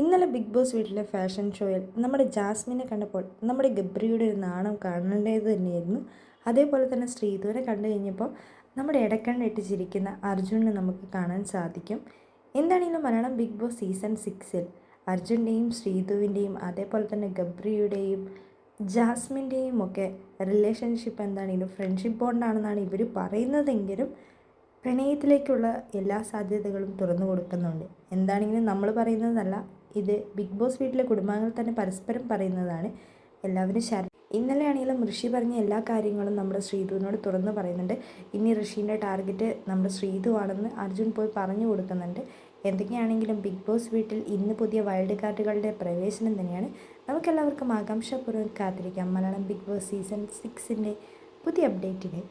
ഇന്നലെ big boss വീട്ടിലെ fashion ഷോയിൽ നമ്മുടെ ജാസ്മിനെ കണ്ടപ്പോൾ നമ്മുടെ ഗബ്രിയുടെ ഒരു നാണം കാണേണ്ടത് തന്നെയായിരുന്നു. അതേപോലെ തന്നെ ശ്രീധുവിനെ കണ്ടു കഴിഞ്ഞപ്പോൾ നമ്മുടെ ഇടക്കണ്ണിട്ട് ചിരിക്കുന്ന അർജുനെ നമുക്ക് കാണാൻ സാധിക്കും. എന്താണെങ്കിലും മലയാളം ബിഗ് ബോസ് സീസൺ സിക്സിൽ അർജുന്റെയും ശ്രീധുവിന്റെയും അതേപോലെ തന്നെ ഗബ്രിയുടെയും ജാസ്മിന്റെയും ഒക്കെ റിലേഷൻഷിപ്പ് എന്താണെങ്കിലും ഫ്രണ്ട്ഷിപ്പ് ബോണ്ടാണെന്നാണ് ഇവർ പറയുന്നതെങ്കിലും പ്രണയത്തിലേക്കുള്ള എല്ലാ സാധ്യതകളും തുറന്നു കൊടുക്കുന്നുണ്ട്. എന്താണെങ്കിലും നമ്മൾ പറയുന്നതല്ല ഇത് ബിഗ് ബോസ് വീട്ടിലെ കുടുംബാംഗങ്ങൾ തന്നെ പരസ്പരം പറയുന്നതാണ്. എല്ലാവരും ശര ഇന്നലെയാണെങ്കിലും ഋഷി പറഞ്ഞ എല്ലാ കാര്യങ്ങളും നമ്മുടെ ശ്രീധുവിനോട് തുറന്ന് പറയുന്നുണ്ട്. ഇനി ഋഷീന്റെ ടാർഗറ്റ് നമ്മുടെ ശ്രീധു ആണെന്ന് അർജുൻ പോയി പറഞ്ഞു കൊടുക്കുന്നുണ്ട്. എന്തൊക്കെയാണെങ്കിലും ബിഗ് ബോസ് വീട്ടിൽ ഇന്ന് പുതിയ വൈൽഡ് കാർഡുകളുടെ പ്രവേശനം തന്നെയാണ്. നമുക്കെല്ലാവർക്കും ആകാംക്ഷാപൂർവം കാത്തിരിക്കാം. മലയാളം ബിഗ് ബോസ് സീസൺ സിക്സിന്റെ പുതിയ അപ്ഡേറ്റിനെ